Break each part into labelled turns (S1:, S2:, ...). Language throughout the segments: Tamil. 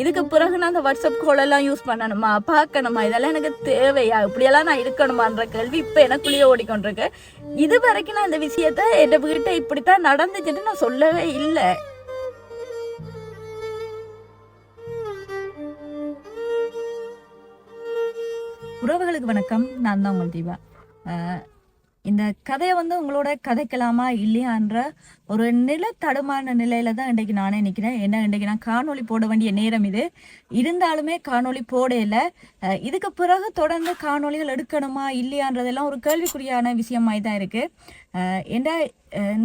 S1: இதுக்கு பிறகு நான் அந்த வாட்ஸ்அப் கோலெல்லாம் யூஸ் பண்ணணுமா? பார்க்கணுமா? இதெல்லாம் எனக்கு தேவையா? இப்படியெல்லாம் நான் இருக்கணுமான்ற கேள்வி இப்போ எனக்குள்ளேயே ஓடிக்கொண்டிருக்கு. இது வரைக்கும் நான் இந்த விஷயத்த என் வீட்டை இப்படித்தான் நடந்துச்சுன்னு நான் சொல்லவே இல்லை. உறவுகளுக்கு வணக்கம். நான் தான் உங்கள் தீபா இந்த கதையை வந்து உங்களோட கதைக்கலாமா இல்லையான்ற ஒரு நில தடுமான நிலையில தான் இன்றைக்கு நானே நிற்கிறேன் என்ன இன்றைக்கு நான் காணொளி போட வேண்டிய நேரம் இது. இருந்தாலுமே காணொளி போடையில இதுக்கு பிறகு தொடர்ந்து காணொளிகள் எடுக்கணுமா இல்லையான்றதெல்லாம் ஒரு கேள்விக்குறியான விஷயமாய் தான் இருக்கு. ஏண்டா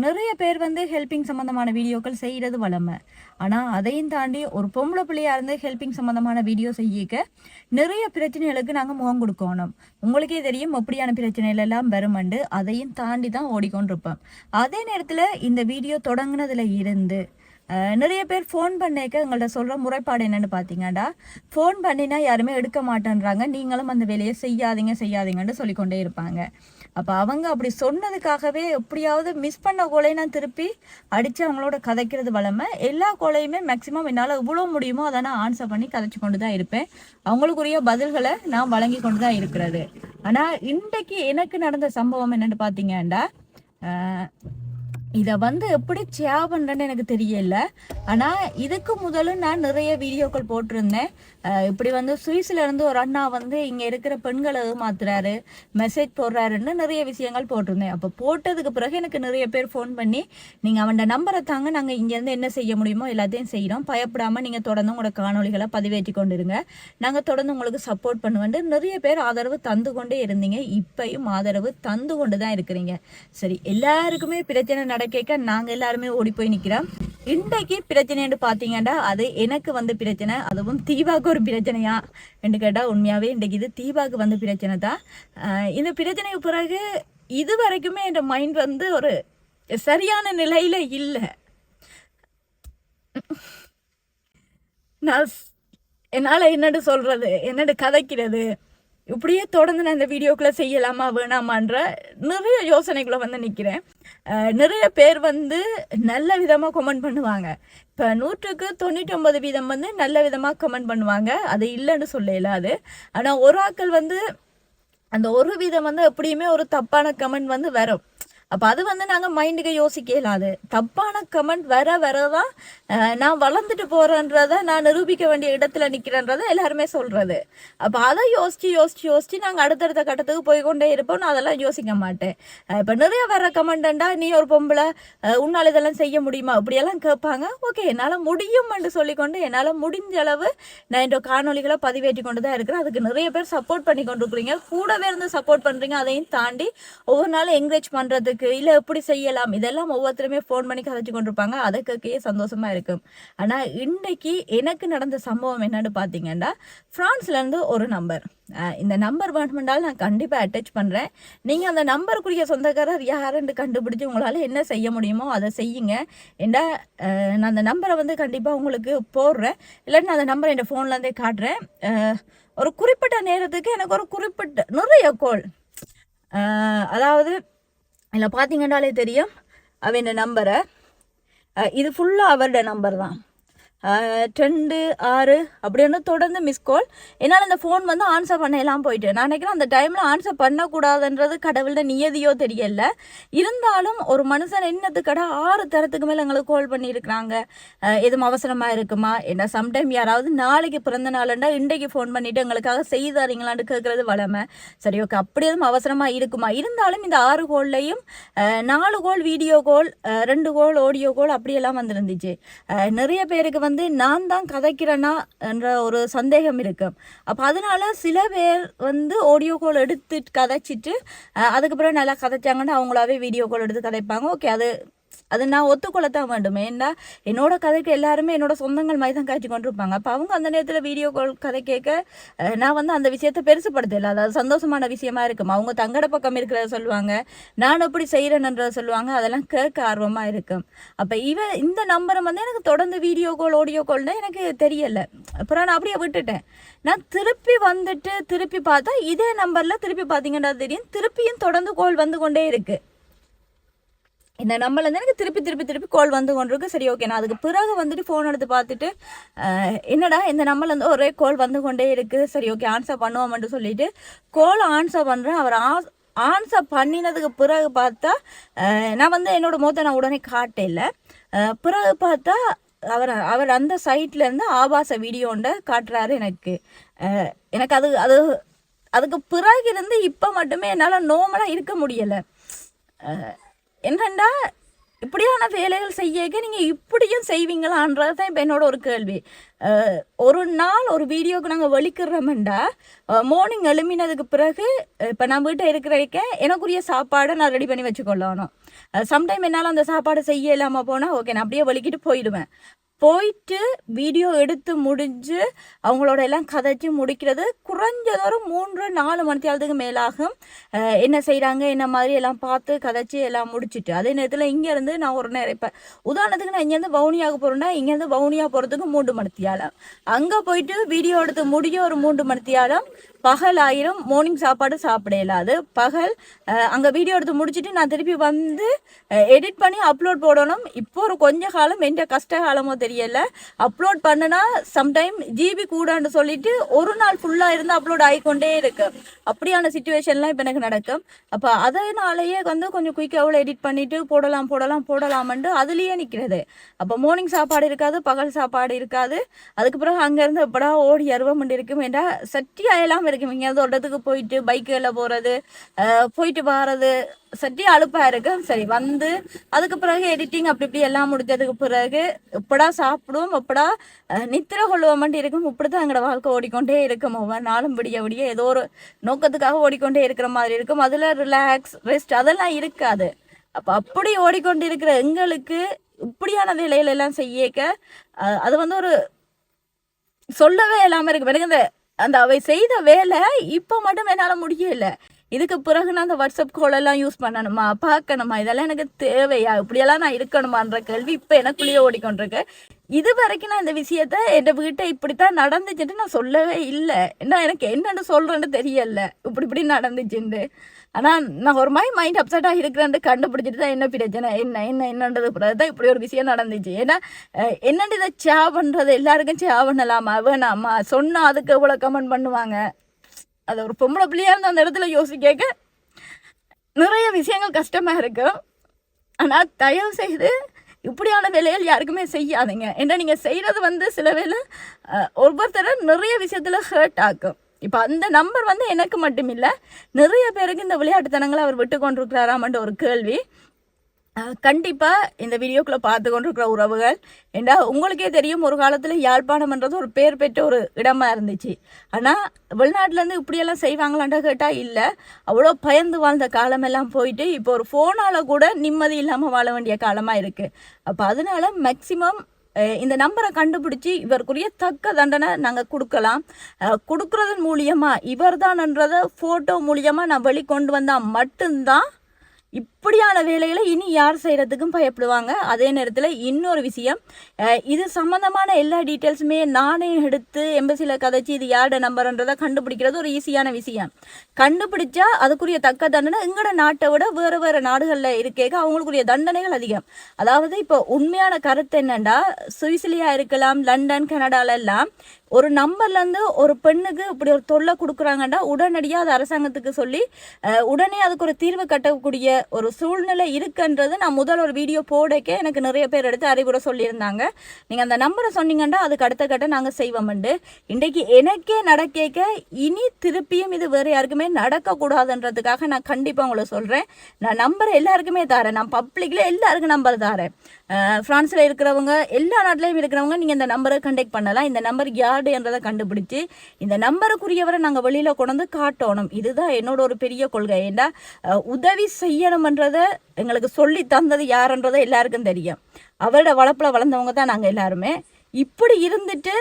S1: நிறைய பேர் வந்து ஹெல்பிங் சம்மந்தமான வீடியோக்கள் செய்கிறது வளமை ஆனால் அதையும் தாண்டி ஒரு பொம்பளை பிள்ளையாக இருந்து ஹெல்பிங் சம்மந்தமான வீடியோ செய்யிக்க நிறைய பிரச்சனைகளுக்கு நாங்கள் முகம் கொடுக்கணும். உங்களுக்கே தெரியும் அப்படியான பிரச்சனைகள் எல்லாம் வருமண்டு அதையும் தாண்டி தான் ஓடிக்கொண்டிருப்போம். அதே நேரத்தில் இந்த வீடியோ தொடங்கினதில் இருந்து நிறைய பேர் ஃபோன் பண்ணேக்க எங்கள்கிட்ட சொல்கிற முறைப்பாடு என்னென்னு பார்த்தீங்கடா ஃபோன் பண்ணினா யாருமே எடுக்க மாட்டேன்றாங்க. நீங்களும் அந்த வேலையை செய்யாதீங்க செய்யாதீங்கன்னு சொல்லிக்கொண்டே இருப்பாங்க. அப்போ அவங்க அப்படி சொன்னதுக்காகவே எப்படியாவது மிஸ் பண்ண கோலை நான் திருப்பி அடித்து அவங்களோட கதைக்கிறது வளமை. எல்லா கோலையுமே மேக்ஸிமம் என்னால் எவ்வளோ முடியுமோ அதை நான் ஆன்சர் பண்ணி கதைச்சு கொண்டு தான் இருப்பேன். அவங்களுக்குரிய பதில்களை நான் வழங்கி கொண்டு தான் இருக்கிறது. ஆனால் இன்றைக்கு எனக்கு நடந்த சம்பவம் என்னன்னு பார்த்தீங்கன்னா இதை வந்து எப்படி ஷேர் பண்ணுறேன்னு எனக்கு தெரியல. ஆனால் இதுக்கு முதலும் நான் நிறைய வீடியோக்கள் போட்டிருந்தேன். இப்படி வந்து சுவிஸ்ல இருந்து ஒரு அண்ணா வந்து இங்கே இருக்கிற பெண்களை ஏமாத்துறாரு மெசேஜ் போடுறாருன்னு நிறைய விஷயங்கள் போட்டிருந்தேன். அப்போ போட்டதுக்கு பிறகு எனக்கு நிறைய பேர் ஃபோன் பண்ணி நீங்கள் அவன் நம்பரை தாங்க நாங்கள் இங்கேருந்து என்ன செய்ய முடியுமோ எல்லாத்தையும் செய்கிறோம் பயப்படாமல் நீங்கள் தொடர்ந்து உங்களோட காணொளிகளை பதிவேற்றி கொண்டு இருங்க நாங்கள் தொடர்ந்து உங்களுக்கு சப்போர்ட் பண்ணுவேன் நிறைய பேர் ஆதரவு தந்து கொண்டே இருந்தீங்க. இப்பையும் ஆதரவு தந்து கொண்டு தான் இருக்கிறீங்க. சரி எல்லாருக்குமே பிரச்சனை கேட்க நாங்கள் எல்லாருமே ஓடி போய் நிற்கிறோம் இன்றைக்கு பிரச்சனைன்னு பார்த்தீங்கன்னா அது எனக்கு வந்து பிரச்சனை அதுவும் தீபாவுக்கு ஒரு பிரச்சனையா என்று கேட்டால் உண்மையாகவே இன்றைக்கு இது தீபாவுக்கு வந்து பிரச்சனை தான். இந்த பிரச்சனைக்கு பிறகு இது வரைக்குமே என் மைண்ட் வந்து ஒரு சரியான நிலையில் இல்லை. நான் என்னால் என்னடு சொல்கிறது என்னடு கதைக்கிறது இப்படியே தொடர்ந்து நான் இந்த வீடியோக்குள்ளே செய்யலாமா வேணாமான்ற நிறைய யோசனைகளை வந்து நிற்கிறேன் நிறைய பேர் வந்து நல்ல விதமாக கமெண்ட் பண்ணுவாங்க. இப்போ நூற்றுக்கு தொண்ணூற்றொம்பது வீதம் வந்து நல்ல விதமாக கமெண்ட் பண்ணுவாங்க. அது இல்லைன்னு சொல்ல இல்லாது ஆனால் ஒரு ஆக்கள் வந்து அந்த ஒரு வீதம் வந்து எப்படியுமே ஒரு தப்பான கமெண்ட் வந்து வரும். அப்போ அது வந்து நாங்கள் மைண்டுக்கு யோசிக்க இயலாது தப்பான கமெண்ட் வர வரதான் நான் வளர்ந்துட்டு போகிறேன்றதை நான் நிரூபிக்க வேண்டிய இடத்துல நிற்கிறேன்றதை எல்லாருமே சொல்கிறது அப்போ அதை யோசித்து யோசித்து யோசித்து நாங்கள் அடுத்தடுத்த கட்டத்துக்கு போய் கொண்டே இருப்போம் நான் அதெல்லாம் யோசிக்க மாட்டேன். இப்போ நிறைய வர கமெண்டண்டா நீ ஒரு பொம்பளை உன்னால் இதெல்லாம் செய்ய முடியுமா? அப்படியெல்லாம் கேட்பாங்க. ஓகே என்னால் முடியும் என்று சொல்லிக்கொண்டு என்னால் முடிஞ்ச அளவு நான் இந்த காணொளிகளை பதிவேற்றி கொண்டு தான் இருக்கிறேன். அதுக்கு நிறைய பேர் சப்போர்ட் பண்ணி கொண்டு இருக்கிறீங்க கூடவே இருந்து சப்போர்ட் பண்ணுறீங்க அதையும் தாண்டி ஒவ்வொரு நாளும் என்கரேஜ் பண்ணுறதுக்கு இல்லை எப்படி செய்யலாம்? இதெல்லாம் ஒவ்வொருத்தருமே ஃபோன் பண்ணி கதைச்சு கொண்டிருப்பாங்க. அதை கேட்கவே சந்தோஷமாக இருக்கும். ஆனால் இன்றைக்கு எனக்கு நடந்த சம்பவம் என்னன்னு பார்த்தீங்கன்னா ஃப்ரான்ஸ்லேருந்து ஒரு நம்பர். இந்த நம்பர் வேணுமென்றால் நான் கண்டிப்பாக அட்டாச் பண்ணுறேன் நீங்கள் அந்த நம்பருக்குரிய சொந்தக்காரர் யாருன்னு கண்டுபிடிச்சி உங்களால் என்ன செய்ய முடியுமோ அதை செய்யுங்க. ஏண்டா நான் அந்த நம்பரை வந்து கண்டிப்பாக உங்களுக்கு போடுறேன். இல்லைன்னா நான் அந்த நம்பரை என் ஃபோன்லேருந்தே காட்டுறேன். ஒரு குறிப்பிட்ட நேரத்துக்கு எனக்கு ஒரு குறிப்பிட்ட நிறைய கோல் அதாவது இதில் பார்த்தீங்கன்னாலே தெரியும். அவன் நம்பரை இது ஃபுல்லாக அவரோட நம்பர் தான். ரெண்டு ஆறு அப்படின்னு தொடர்ந்து மிஸ் கால் என்னால் அந்த ஃபோன் வந்து ஆன்சர் பண்ணலாம் போயிட்டு. நான் நினைக்கிறேன் அந்த டைமில் ஆன்சர் பண்ணக்கூடாதுன்றது கடவுளோட நியதியோ தெரியல. இருந்தாலும் ஒரு மனுஷன் என்னத்துக்கடா ஆறு தரத்துக்கு மேலே எங்களுக்கு கால் பண்ணியிருக்கிறாங்க. எதுவும் அவசரமாக இருக்குமா? என்ன சம்டைம் யாராவது நாளைக்கு பிறந்த நாளுண்டா இன்றைக்கு ஃபோன் பண்ணிவிட்டு எங்களுக்காக செய்து தரீங்களான்னு கேட்குறது வளமை. சரி ஓகே அப்படி எதுவும் அவசரமாக இருக்குமா? இருந்தாலும் இந்த ஆறு கோல்லையும் நாலு கோல் வீடியோ கோல் ரெண்டு கோல் ஆடியோ கோல் அப்படியெல்லாம் வந்துருந்துச்சு. நிறைய பேருக்கு வந்து வந்து நான் தான் கதைக்கிறேனா என்ற ஒரு சந்தேகம் இருக்கும் அப்போ அதனால சில பேர் வந்து ஆடியோ கால் எடுத்து கதைச்சிட்டு அதுக்கப்புறம் நல்லா கதைச்சாங்கன்னா அவங்களாவே வீடியோ கால் எடுத்து கதைப்பாங்க. ஓகே அது அது நான் ஒத்துக்கொள்ளத்தான் வேண்டும். ஏன்னா என்னோட கதைக்கு எல்லாருமே என்னோட சொந்தங்கள் மாதிரி தான் காய்ச்சி கொண்டிருப்பாங்க. அப்போ அவங்க அந்த நேரத்தில் வீடியோ கால் கதை கேட்க நான் வந்து அந்த விஷயத்தை பெருசுப்படுத்தல. அதாவது சந்தோஷமான விஷயமா இருக்கும். அவங்க தங்கட பக்கம் இருக்கிறத சொல்லுவாங்க. நான் எப்படி செய்கிறேன்றத சொல்லுவாங்க. அதெல்லாம் கேட்க ஆர்வமாக இருக்கும். அப்போ இவ இந்த நம்பரை வந்து எனக்கு தொடர்ந்து வீடியோ கால் ஆடியோ கால்னு எனக்கு தெரியலை. அப்புறம் நான் அப்படியே விட்டுட்டேன். நான் திருப்பி வந்துட்டு திருப்பி பார்த்தா இதே நம்பரில் திருப்பி பார்த்தீங்கன்னா தெரியும். திருப்பியும் தொடர்ந்து கால் வந்து கொண்டே இருக்குது இந்த நம்பர்லேருந்து எனக்கு திருப்பி திருப்பி திருப்பி கால் வந்து கொண்டிருக்கு. சரி ஓகே நான் அதுக்கு பிறகு வந்துட்டு ஃபோன் எடுத்து பார்த்துட்டு என்னடா இந்த நம்பர்லேருந்து ஒரே கால் வந்து கொண்டே இருக்குது சரி ஓகே ஆன்சர் பண்ணுவோம்ட்டு சொல்லிட்டு கால் ஆன்சர் பண்ணுறேன் அவர் ஆன்சர் பண்ணினதுக்கு பிறகு பார்த்தா நான் வந்து என்னோட முகத்தை நான் உடனே காட்டல. பிறகு பார்த்தா அவர் அவர் அந்த சைட்ல இருந்து ஆபாச வீடியோண்ட காட்டுறாரு எனக்கு. எனக்கு அது அது அதுக்கு பிறகு இருந்து இப்போ மட்டுமே என்னால் நோமலாக இருக்க முடியலை. என்னண்டா இப்படியான வேலைகள் செய்யக்க நீங்கள் இப்படியும் செய்வீங்களான்றது தான் இப்போ என்னோட ஒரு கேள்வி. ஒரு நாள் ஒரு வீடியோக்கு நாங்கள் வெளிக்கிறோம்டா மார்னிங் எழுமினதுக்கு பிறகு இப்போ நான் வீட்டை இருக்கிறக்க எனக்குரிய சாப்பாடை நான் ரெடி பண்ணி வச்சுக்கொள்ளணும். சம்டைம் என்னால் அந்த சாப்பாடை செய்ய இல்லாமல் போனால் ஓகே நான் அப்படியே வலிக்கிட்டு போயிடுவேன். போயிட்டு வீடியோ எடுத்து முடிஞ்சு அவங்களோட எல்லாம் கதைச்சு முடிக்கிறது குறைஞ்சதொரு மூன்று நாலு மணித்தாளத்துக்கு மேலாகும். என்ன செய்கிறாங்க என்ன மாதிரி எல்லாம் பார்த்து கதைச்சு எல்லாம் முடிச்சிட்டு. அதே நேரத்தில் இங்கேருந்து நான் ஒரு நேரம் இப்போ உதாரணத்துக்கு நான் இங்கேருந்து வவுனியாவுக்கு போகிறேன்னா இங்கேருந்து வவுனியா போகிறதுக்கு மூன்று மணித்தியாலம். அங்கே போயிட்டு வீடியோ எடுத்து முடிய ஒரு மூன்று மணித்தியாலம். பகல் ஆயிரும் மார்னிங் சாப்பாடு சாப்பிட இயலாது. பகல் அங்கே வீடியோ எடுத்து முடிச்சுட்டு நான் திருப்பி வந்து எடிட் பண்ணி அப்லோட் போடணும். இப்போ ஒரு கொஞ்ச காலம் எந்த கஷ்ட காலமோ தெரியல. அப்லோட் பண்ணுனா சம்டைம் ஜிபி கூடான்னு சொல்லிட்டு ஒரு நாள் ஃபுல்லாக இருந்து அப்லோட் ஆகிக்கொண்டே இருக்கு. அப்படியான சுச்சுவேஷன்லாம் இப்போ எனக்கு நடக்கும். அப்போ அதனாலேயே வந்து கொஞ்சம் குயிக்காக எடிட் பண்ணிட்டு போடலாம் போடலாம் போடலாமன்ட்டு அதுலேயே நிற்கிறது அப்போ மார்னிங் சாப்பாடு இருக்காது பகல் சாப்பாடு இருக்காது. அதுக்கு பிறகு அங்கேருந்து எப்படா ஓடி அருவம் இருக்கும் என்றால் சட்டி அயலாம் இருக்கும் எங்கேயாவது ஒரு இடத்துக்கு போயிட்டு பைக்கில் போகிறது போயிட்டு வர்றது சரி அழுப்பாக இருக்கு. சரி வந்து அதுக்கு பிறகு எடிட்டிங் அப்படி இப்படி எல்லாம் முடிஞ்சதுக்கு பிறகு எப்படா சாப்பிடுவோம் எப்படா நித்திர கொள்வோம்ட்டு இருக்கும். இப்படி தான் எங்களோட வாழ்க்கை ஓடிக்கொண்டே இருக்கும். ஒவ்வொரு நாளும் விடிய விடிய ஏதோ ஒரு நோக்கத்துக்காக ஓடிக்கொண்டே இருக்கிற மாதிரி இருக்கும். அதில் ரிலாக்ஸ் ரெஸ்ட் அதெல்லாம் இருக்காது. அப்போ அப்படி ஓடிக்கொண்டு இருக்கிற எங்களுக்கு இப்படியான வேலைகள் எல்லாம் செய்யக்க அது வந்து ஒரு சொல்லவே இல்லாமல் இருக்கு. எனக்கு இந்த அந்த அவை செய்த வேலை இப்போ மட்டும் என்னால் முடியலை. இதுக்கு பிறகு நான் அந்த வாட்ஸ்அப் கோலெல்லாம் யூஸ் பண்ணணுமா? பார்க்கணுமா? இதெல்லாம் எனக்கு தேவையா? இப்படியெல்லாம் நான் இருக்கணுமான்ற கேள்வி இப்போ எனக்குள்ளேயே ஓடிக்கொண்டிருக்கு. இது வரைக்கும் நான் இந்த விஷயத்த என் வீட்டை இப்படித்தான் நடந்துச்சுட்டு நான் சொல்லவே இல்லை. என்ன எனக்கு என்னன்னு சொல்கிறேன்னு தெரியல. இப்படி இப்படி நடந்துச்சுண்டு ஆனால் நான் ஒரு மாதிரி மைண்ட் அப்செட்டாக இருக்கிறேன்னு கண்டுபிடிச்சிட்டு தான் என்ன பிரச்சனை? என்ன என்ன என்னன்றது தான் இப்படி ஒரு விஷயம் நடந்துச்சு. ஏன்னா அஹ், என்னண்டு இதை சே பண்ணுறது எல்லாருக்கும் சே பண்ணலாமா? வேணாமா? சொன்னால் அதுக்கு எவ்வளோ கமெண்ட் பண்ணுவாங்க. அது ஒரு பொம்பளை பிள்ளையாக இருந்து அந்த இடத்துல யோசிக்க நிறைய விஷயங்கள் கஷ்டமாக இருக்கும் ஆனால் தயவு செய்து இப்படியான வேலைகள் யாருக்குமே செய்யாதீங்க. ஏன்னா நீங்கள் செய்கிறது வந்து சில வேலை ஒவ்வொருத்தரை நிறைய விஷயத்தில் ஹர்ட் ஆக்கும். இப்போ அந்த நம்பர் வந்து எனக்கு மட்டும் இல்லை நிறைய பேருக்கு இந்த விளையாட்டுத்தனங்களை அவர் விட்டு கொண்டிருக்கிறாராமன்ற ஒரு கேள்வி. கண்டிப்பாக இந்த வீடியோக்குள்ளே பார்த்து கொண்டிருக்கிற உறவுகள் ஏண்டா உங்களுக்கே தெரியும் ஒரு காலத்தில் யாழ்ப்பாணம்ன்றது ஒரு பேர் பெற்ற ஒரு இடமா இருந்துச்சு. ஆனால் வெளிநாட்டிலேருந்து இப்படியெல்லாம் செய்வாங்களான்டா கேட்டால் இல்லை. அவ்வளோ பயந்து வாழ்ந்த காலமெல்லாம் போயிட்டு இப்போ ஒரு ஃபோனால கூட நிம்மதி இல்லாமல் வாழ வேண்டிய காலமாக இருக்குது அப்போ அதனால மேக்சிமம் இந்த நம்பரை கண்டுபிடிச்சி இவருக்குரிய தக்க தண்டனை நாங்கள் கொடுக்கலாம். கொடுக்குறதன் மூலியமாக இவர் தான்ன்றதை ஃபோட்டோ மூலியமாக நான் வெளிக்கொண்டு வந்தால் மட்டும்தான் இப்படியான வேலைகளை இனி யார் செய்கிறதுக்கும் பயப்படுவாங்க. அதே நேரத்தில் இன்னொரு விஷயம் இது சம்மந்தமான எல்லா டீட்டெயில்ஸுமே நானே எடுத்து எம்பசியில் கதைச்சி இது யாரோட நம்பர்ன்றதை கண்டுபிடிக்கிறது ஒரு ஈஸியான விஷயம். கண்டுபிடிச்சா அதுக்குரிய தக்க தண்டனை எங்களோட நாட்டை விட வேறு வேறு நாடுகளில் இருக்கேக்க அவங்களுக்குரிய தண்டனைகள் அதிகம். அதாவது இப்போ உண்மையான கருத்து என்னன்னா சுவிசிலியா இருக்கலாம் லண்டன் கனடால எல்லாம் ஒரு நம்பர்லேருந்து ஒரு பெண்ணுக்கு இப்படி ஒரு தொல்லை கொடுக்குறாங்கன்னா உடனடியாக அது அரசாங்கத்துக்கு சொல்லி உடனே அதுக்கு ஒரு தீர்வு கட்டக்கூடிய ஒரு சூழ்நிலை இருக்குன்றது நான் முதல் ஒரு வீடியோ போடக்கே எனக்கு நிறைய பேர் எடுத்து அறிவுரை சொல்லியிருந்தாங்க. நீங்கள் அந்த நம்பரை சொன்னீங்கன்னா அதுக்கு அடுத்த கட்ட நாங்கள் செய்வோம்ண்டு. இன்றைக்கு எனக்கே நடக்கேக்க இனி திருப்பியும் இது வேறு யாருக்குமே நடக்கக்கூடாதுன்றதுக்காக நான் கண்டிப்பாக உங்களை சொல்கிறேன் நான் நம்பரை எல்லாருக்குமே தரேன். நான் பப்ளிக்கில் எல்லாருக்கும் நம்பர் தரேன். ஃப்ரான்ஸில் இருக்கிறவங்க எல்லா நாட்டிலையும் இருக்கிறவங்க நீங்கள் இந்த நம்பரை கண்டெக்ட் பண்ணலாம். இந்த நம்பர் யாருன்றதை கண்டுபிடிச்சு இந்த நம்பருக்குரியவரை நாங்கள் வெளியில் கொண்டு வந்து காட்டணும். இதுதான் என்னோட ஒரு பெரிய கொள்கை. ஏண்டா உதவி செய்ய கல்யாணம்ன்றதை எங்களுக்கு சொல்லி தந்தது யாருன்றதை எல்லாருக்கும் தெரியும். அவரோட வளப்பில் வளர்ந்தவங்க தான் நாங்கள் எல்லாருமே. இப்படி இருந்துட்டு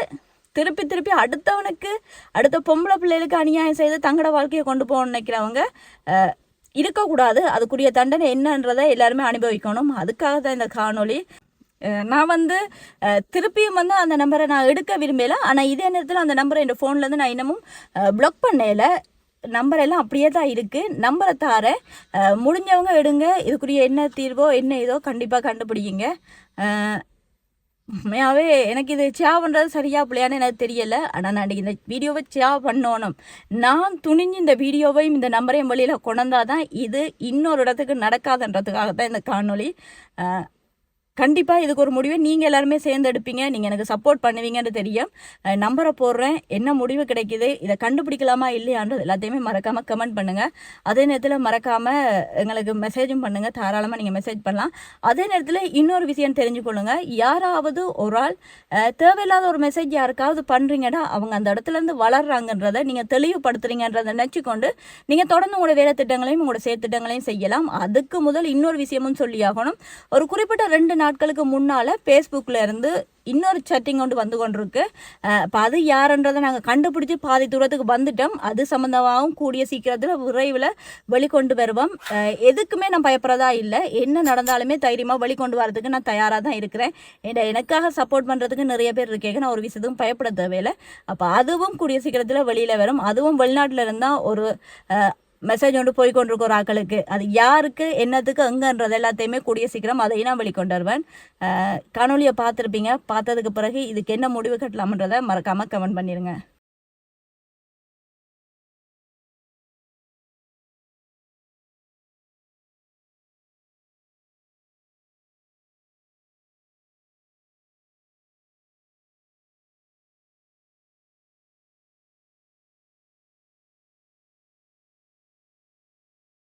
S1: திருப்பி திருப்பி அடுத்தவனுக்கு அடுத்த பொம்பளை பிள்ளைகளுக்கு அநியாயம் செய்து தங்களோட வாழ்க்கையை கொண்டு போகணும்னு நினைக்கிறவங்க இருக்கக்கூடாது. அதுக்குரிய தண்டனை என்னன்றதை எல்லாருமே அனுபவிக்கணும். அதுக்காக தான் இந்த காணொளி. நான் வந்து திருப்பியும் வந்து அந்த நம்பரை நான் எடுக்க விரும்பலை. ஆனால் இதே நேரத்தில் அந்த நம்பரை என் ஃபோன்லேருந்து நான் இன்னமும் பிளாக் பண்ணல. நம்பர் எல்லாம் அப்படியே தான் இருக்குது நம்பரை தார முடிஞ்சவங்க எடுங்க. இதுக்குரிய என்ன தீர்வோ என்ன இதோ கண்டிப்பாக கண்டுபிடிங்க. உண்மையாகவே எனக்கு இது சேவ் பண்ணுறது சரியா பிள்ளையான்னு எனக்கு தெரியலை. ஆனால் நான் இந்த வீடியோவை சேவ் பண்ணணும். நான் துணிஞ்சு இந்த வீடியோவையும் இந்த நம்பரையும் வழியில் கொண்டாதான் இது இன்னொரு இடத்துக்கு நடக்காதுன்றதுக்காக தான் இந்த காணொளி. கண்டிப்பாக இதுக்கு ஒரு முடிவை நீங்கள் எல்லாருமே சேர்ந்து எடுப்பீங்க நீங்கள் எனக்கு சப்போர்ட் பண்ணுவீங்கன்னு தெரியும். நம்பரை போடுறேன். என்ன முடிவு கிடைக்குது இதை கண்டுபிடிக்கலாமா இல்லையான்றது எல்லாத்தையுமே மறக்காமல் கமெண்ட் பண்ணுங்கள் அதே நேரத்தில் மறக்காமல் எங்களுக்கு மெசேஜும் பண்ணுங்கள் தாராளமாக நீங்கள் மெசேஜ் பண்ணலாம். அதே நேரத்தில் இன்னொரு விஷயம் தெரிஞ்சுக்கொள்ளுங்க யாராவது ஒரு ஆள் தேவையில்லாத ஒரு மெசேஜ் யாருக்காவது பண்ணுறீங்கன்னா அவங்க அந்த இடத்துலேருந்து வளர்றாங்கன்றதை நீங்கள் தெளிவுபடுத்துறீங்கன்றதை நினச்சிக்கொண்டு நீங்கள் தொடர்ந்து உங்களோட வேலை திட்டங்களையும் உங்களோட செயற்திட்டங்களையும் செய்யலாம். அதுக்கு முதல் இன்னொரு விஷயமும் சொல்லி ஆகணும். ஒரு குறிப்பிட்ட ரெண்டு நாள் நாட்களுக்கு முன்னால் ஃபேஸ்புக்கில் இருந்து இன்னொரு சட்டிங் கொண்டு வந்து கொண்டிருக்கு. இப்போ அது யாருன்றதை நாங்கள் கண்டுபிடிச்சி பாதி தூரத்துக்கு வந்துட்டோம். அது சம்மந்தமாகவும் கூடிய சீக்கிரத்தில் விரைவில் வெளிக்கொண்டு வருவோம். எதுக்குமே நான் பயப்படுறதா இல்லை. என்ன நடந்தாலுமே தைரியமாக வெளிக்கொண்டு வரதுக்கு நான் தயாராக தான் இருக்கிறேன். ஏன்னா எனக்காக சப்போர்ட் பண்ணுறதுக்கு நிறைய பேர் இருக்கேங்க. நான் ஒரு விஷயத்துக்கும் பயப்பட தேவையில்லை. அப்போ அதுவும் கூடிய சீக்கிரத்தில் வெளியில் வரும். அதுவும் வெளிநாட்டில் இருந்தால் ஒரு மெசேஜ் ஒன்று போய் கொண்டிருக்கிற ஆக்களுக்கு அது யாருக்கு என்னத்துக்கு எங்கன்றது எல்லாத்தையுமே கூடிய சீக்கிரம் அதை நான் வெளிக்கொண்டுருவேன். வருவேன் பார்த்துருப்பீங்க. பார்த்ததுக்கு பிறகு இதுக்கு என்ன முடிவு கட்டலாம்ன்றதை மறக்காமல் கமெண்ட் பண்ணிடுங்க